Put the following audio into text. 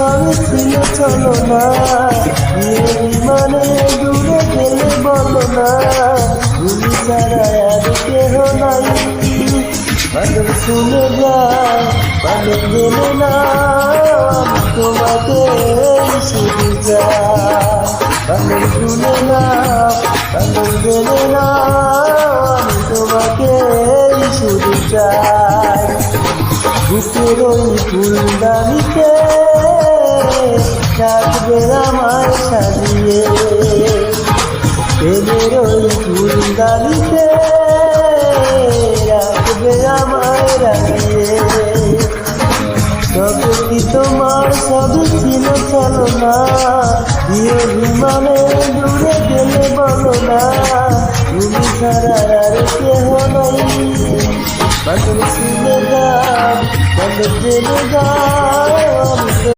সবই ছিল চলো না মানে দূরে গেলে বলো না তুমি ছাড়া আর কেহ নাই বাদল শুনে যায় বাদল গেলে না তোমাকে শুধু যাই বাদল শুনে না বাদল গেলে না তোমাকে শুধু চাই বুকের ফুলদানিতে রাখবে আমায় সাজিয়ে। প্রেমের ওই ফুলদানিতে রাখবে আমায় রাখিয়ে কি তোমার সবই ছিল চলো না প্রিয় বিমানে দূরে গেলে বলো না। তুমি ছাড়া আর কেহ নাই। বাদল শুনে যায় বাদল জেনে যায়